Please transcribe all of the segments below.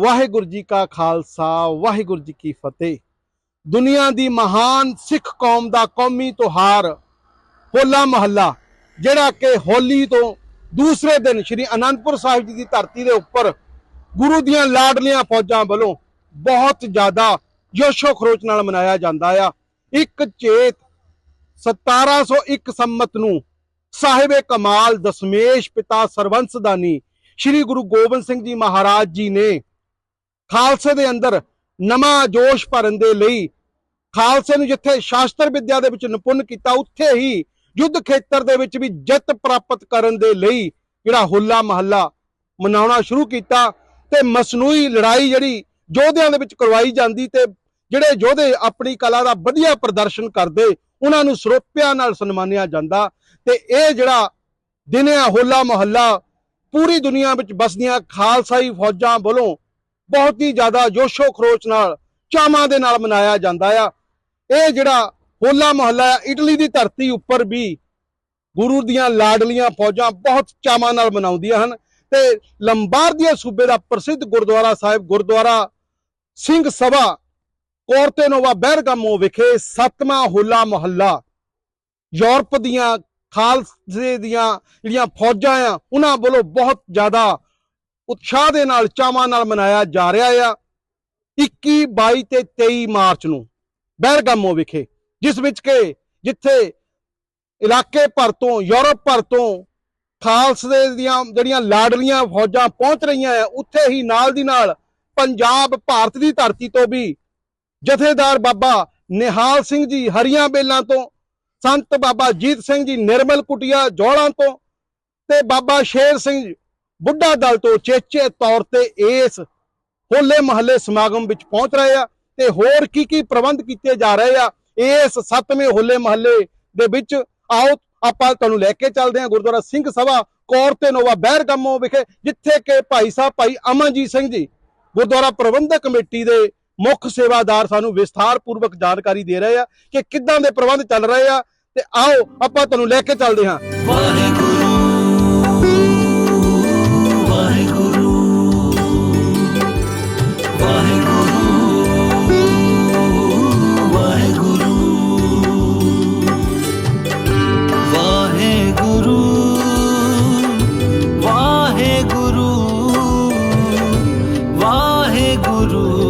ਵਾਹਿਗੁਰੂ ਜੀ ਕਾ ਖਾਲਸਾ, ਵਾਹਿਗੁਰੂ ਜੀ ਕੀ ਫਤਿਹ। ਦੁਨੀਆ ਦੀ ਮਹਾਨ ਸਿੱਖ ਕੌਮ ਦਾ ਕੌਮੀ ਤਿਉਹਾਰ ਹੋਲਾ ਮਹੱਲਾ, ਜਿਹੜਾ ਕਿ ਹੋਲੀ ਤੋਂ ਦੂਸਰੇ ਦਿਨ ਸ੍ਰੀ ਅਨੰਦਪੁਰ ਸਾਹਿਬ ਜੀ ਦੀ ਧਰਤੀ ਦੇ ਉੱਪਰ ਗੁਰੂ ਦੀਆਂ ਲਾਡਲੀਆਂ ਫੌਜਾਂ ਵੱਲੋਂ ਬਹੁਤ ਜ਼ਿਆਦਾ ਜੋਸ਼ੋ ਖਰੋਚ ਨਾਲ ਮਨਾਇਆ ਜਾਂਦਾ ਆ। ਇੱਕ ਚੇਤ 1701 ਸੰਮਤ ਨੂੰ ਸਾਹਿਬੇ ਕਮਾਲ ਦਸਮੇਸ਼ ਪਿਤਾ ਸਰਵੰਸਦਾਨੀ ਸ੍ਰੀ ਗੁਰੂ ਗੋਬਿੰਦ ਸਿੰਘ ਜੀ ਮਹਾਰਾਜ ਜੀ ਨੇ ਖਾਲਸੇ ਦੇ ਅੰਦਰ ਨਵਾਂ ਜੋਸ਼ ਭਰਨ ਦੇ ਲਈ ਖਾਲਸੇ ਨੂੰ ਜਿੱਥੇ ਸ਼ਾਸਤਰ ਵਿੱਦਿਆ ਦੇ ਵਿੱਚ ਨਿਪੁੰਨ ਕੀਤਾ, ਉੱਥੇ ਹੀ ਯੁੱਧ ਖੇਤਰ ਦੇ ਵਿੱਚ ਵੀ ਜਿੱਤ ਪ੍ਰਾਪਤ ਕਰਨ ਦੇ ਲਈ ਜਿਹੜਾ ਹੋਲਾ ਮਹੱਲਾ ਮਨਾਉਣਾ ਸ਼ੁਰੂ ਕੀਤਾ ਤੇ ਮਸਨੂਈ ਲੜਾਈ ਜਿਹੜੀ ਯੋਧਿਆਂ ਦੇ ਵਿੱਚ ਕਰਵਾਈ ਜਾਂਦੀ ਤੇ ਜਿਹੜੇ ਯੋਧੇ ਆਪਣੀ ਕਲਾ ਦਾ ਵਧੀਆ ਪ੍ਰਦਰਸ਼ਨ ਕਰਦੇ, ਉਹਨਾਂ ਨੂੰ ਸਰੋਪਿਆਂ ਨਾਲ ਸਨਮਾਨਿਆ ਜਾਂਦਾ ਤੇ ਇਹ ਜਿਹੜਾ ਦਿਨ ਆ ਹੋਲਾ ਮਹੱਲਾ ਪੂਰੀ ਦੁਨੀਆ ਵਿੱਚ ਵਸਦੀਆਂ ਖਾਲਸਾਈ ਫੌਜਾਂ ਵੱਲੋਂ ਬਹੁਤ ਹੀ ਜ਼ਿਆਦਾ ਜੋਸ਼ੋ ਖਰੋਚ ਨਾਲ, ਚਾਵਾਂ ਦੇ ਨਾਲ ਮਨਾਇਆ ਜਾਂਦਾ ਆ। ਇਹ ਜਿਹੜਾ ਹੋਲਾ ਮਹੱਲਾ ਆ, ਇਟਲੀ ਦੀ ਧਰਤੀ ਉੱਪਰ ਵੀ ਗੁਰੂ ਦੀਆਂ ਲਾਡਲੀਆਂ ਫੌਜਾਂ ਬਹੁਤ ਚਾਵਾਂ ਨਾਲ ਮਨਾਉਂਦੀਆਂ ਹਨ। ਤੇ ਲੰਬਾਰਦੀਆਂ ਸੂਬੇ ਦਾ ਪ੍ਰਸਿੱਧ ਗੁਰਦੁਆਰਾ ਸਾਹਿਬ, ਗੁਰਦੁਆਰਾ ਸਿੰਘ ਸਭਾ, ਕੋਰਤੇਨੋਵਾ ਬਹਿਰਗਾਮੋ ਵਿਖੇ ਸੱਤਵਾਂ ਹੋਲਾ ਮਹੱਲਾ। ਯੂਰਪ ਦੀਆਂ, ਖਾਲਸੇ ਦੀਆਂ ਜਿਹੜੀਆਂ ਫੌਜਾਂ ਆ, ਉਹਨਾਂ ਵੱਲੋਂ ਬਹੁਤ ਜ਼ਿਆਦਾ ਉਤਸ਼ਾਹ ਦੇ ਨਾਲ, ਚਾਵਾਂ ਨਾਲ ਮਨਾਇਆ ਜਾ ਰਿਹਾ ਆ। 21 22 ਤੇ 23 ਮਾਰਚ ਨੂੰ ਬੈਰਗਾਮੋ ਵਿਖੇ, ਜਿਸ ਵਿੱਚ ਕਿ ਜਿੱਥੇ ਇਲਾਕੇ ਭਰ ਤੋਂ, ਯੂਰਪ ਭਰ ਤੋਂ ਖਾਲਸੇ ਦੀਆਂ ਜਿਹੜੀਆਂ ਲਾਡਲੀਆਂ ਫੌਜਾਂ ਪਹੁੰਚ ਰਹੀਆਂ ਆ, ਉੱਥੇ ਹੀ ਨਾਲ ਦੀ ਨਾਲ ਪੰਜਾਬ, ਭਾਰਤ ਦੀ ਧਰਤੀ ਤੋਂ ਵੀ ਜਥੇਦਾਰ ਬਾਬਾ ਨਿਹਾਲ ਸਿੰਘ ਜੀ ਹਰੀਆਂ ਬੇਲਾਂ ਤੋਂ, ਸੰਤ ਬਾਬਾ ਜੀਤ ਸਿੰਘ ਜੀ ਨਿਰਮਲ ਕੁਟਿਆ ਜੋੜਾਂ ਤੋਂ ਤੇ ਬਾਬਾ ਸ਼ੇਰ ਸਿੰਘ ਬੁੱਢਾ ਦਲ ਤੋਂ ਚੇਚੇ ਤੌਰ ਤੇ ਇਸ ਹੋਲੇ ਮਹੱਲੇ ਸਮਾਗਮ ਵਿੱਚ ਪਹੁੰਚ ਰਹੇ ਆ ਤੇ ਹੋਰ ਕੀ ਕੀ ਪ੍ਰਬੰਧ ਕੀਤੇ ਜਾ ਰਹੇ ਆ, ਇਸ ਸੱਤਵੇਂ ਹੋਲੇ ਮਹੱਲੇ ਦੇ ਵਿੱਚ ਆਓ, ਆਪਾਂ ਤੁਹਾਨੂੰ ਲੈ ਕੇ ਚੱਲਦੇ ਹਾਂ ਗੁਰਦੁਆਰਾ ਸਿੰਘ ਸਭਾ, ਕੌਰ ਤੇ ਨੋਵਾ ਬਹਿਰਗਮੋ ਵਿਖੇ, ਜਿੱਥੇ ਕਿ ਭਾਈ ਸਾਹਿਬ, ਭਾਈ ਅਮਨਜੀਤ ਸਿੰਘ ਜੀ ਗੁਰਦੁਆਰਾ ਪ੍ਰਬੰਧਕ ਕਮੇਟੀ ਦੇ ਮੁੱਖ ਸੇਵਾਦਾਰ ਸਾਨੂੰ ਵਿਸਥਾਰ ਪੂਰਵਕ ਜਾਣਕਾਰੀ ਦੇ ਰਹੇ ਆ ਕਿ ਕਿੱਦਾਂ ਦੇ ਪ੍ਰਬੰਧ ਚੱਲ ਰਹੇ ਆ, ਤੇ ਆਓ, ਆਪਾਂ ਤੁਹਾਨੂੰ ਲੈ ਕੇ ਚੱਲਦੇ ਹਾਂ। ਵਾਹਿਗੁਰੂ ਗੁਰੂ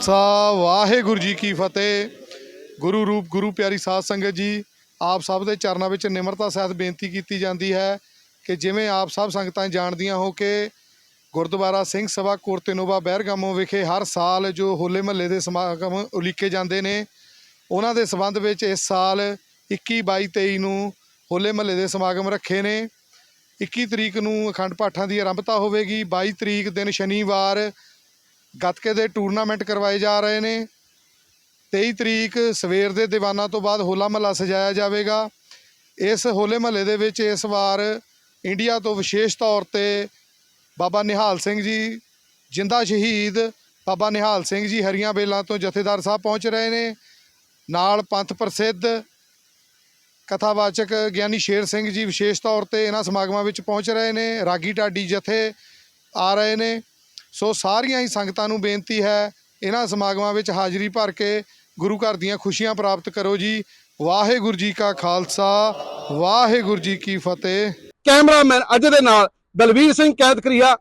ਖਾਲਸਾ, ਵਾਹਿਗੁਰੂ ਜੀ ਕੀ ਫਤਿਹ। ਗੁਰੂ ਰੂਪ, ਗੁਰੂ ਪਿਆਰੀ ਸਾਧ ਸੰਗਤ ਜੀ, ਆਪ ਸਭ ਦੇ ਚਰਨਾਂ ਵਿੱਚ ਨਿਮਰਤਾ ਸਹਿਤ ਬੇਨਤੀ ਕੀਤੀ ਜਾਂਦੀ ਹੈ ਕਿ ਜਿਵੇਂ ਆਪ ਸਭ ਸੰਗਤਾਂ ਜਾਣਦੀਆਂ ਹੋ ਕਿ ਗੁਰਦੁਆਰਾ ਸਿੰਘ ਸਭਾ ਕੋਰਤੇਨੋਵਾ ਬਹਿਰਗਾਮੋ ਵਿਖੇ ਹਰ ਸਾਲ ਜੋ ਹੋਲੇ ਮਹੱਲੇ ਦੇ ਸਮਾਗਮ ਉਲੀਕੇ ਜਾਂਦੇ ਨੇ, ਉਹਨਾਂ ਦੇ ਸਬੰਧ ਵਿੱਚ ਇਸ ਸਾਲ 21 22 23 ਨੂੰ ਹੋਲੇ ਮਹੱਲੇ ਦੇ ਸਮਾਗਮ ਰੱਖੇ ਨੇ। 21 ਤਰੀਕ ਨੂੰ ਅਖੰਡ ਪਾਠਾਂ ਦੀ ਆਰੰਭਤਾ ਹੋਵੇਗੀ। 22 ਤਰੀਕ ਦਿਨ ਸ਼ਨੀਵਾਰ ਗੱਤਕੇ ਦੇ ਟੂਰਨਾਮੈਂਟ ਕਰਵਾਏ ਜਾ ਰਹੇ ਨੇ। 23 ਤਰੀਕ ਸਵੇਰ ਦੇ ਦੀਵਾਨਾਂ ਤੋਂ ਬਾਅਦ ਹੋਲਾ ਮਹੱਲਾ ਸਜਾਇਆ ਜਾਵੇਗਾ। ਇਸ ਹੋਲੇ ਮਹੱਲੇ ਦੇ ਵਿੱਚ ਇਸ ਵਾਰ ਇੰਡੀਆ ਤੋਂ ਵਿਸ਼ੇਸ਼ ਤੌਰ ਤੇ ਬਾਬਾ ਨਿਹਾਲ ਸਿੰਘ ਜੀ ਜਿੰਦਾ ਸ਼ਹੀਦ ਬਾਬਾ ਨਿਹਾਲ ਸਿੰਘ ਜੀ ਹਰੀਆਂ ਬੇਲਾਂ ਤੋਂ ਜਥੇਦਾਰ ਸਾਹਿਬ ਪਹੁੰਚ ਰਹੇ ਨੇ। ਨਾਲ ਪੰਥ ਪ੍ਰਸਿੱਧ ਕਥਾਵਾਚਕ ਗਿਆਨੀ ਸ਼ੇਰ ਸਿੰਘ ਜੀ ਵਿਸ਼ੇਸ਼ ਤੌਰ ਤੇ ਇਹਨਾਂ ਸਮਾਗਮਾਂ ਵਿੱਚ ਪਹੁੰਚ ਰਹੇ ਨੇ। ਰਾਗੀ ਢਾਡੀ ਜਥੇ ਆ ਰਹੇ ਨੇ। ਸੋ ਸਾਰੀਆਂ ਹੀ ਸੰਗਤਾਂ ਨੂੰ ਬੇਨਤੀ ਹੈ, ਇਹਨਾਂ ਸਮਾਗਮਾਂ ਵਿੱਚ ਹਾਜ਼ਰੀ ਭਰ ਕੇ ਗੁਰੂ ਘਰ ਦੀਆਂ ਖੁਸ਼ੀਆਂ ਪ੍ਰਾਪਤ ਕਰੋ ਜੀ। ਵਾਹਿਗੁਰੂ ਜੀ ਕਾ ਖਾਲਸਾ, ਵਾਹਿਗੁਰੂ ਜੀ ਕੀ ਫਤਿਹ। ਕੈਮਰਾਮੈਨ ਅਜੇ ਦੇ ਨਾਲ ਦਲਵੀਰ ਸਿੰਘ ਕੈਦਕਰੀਆ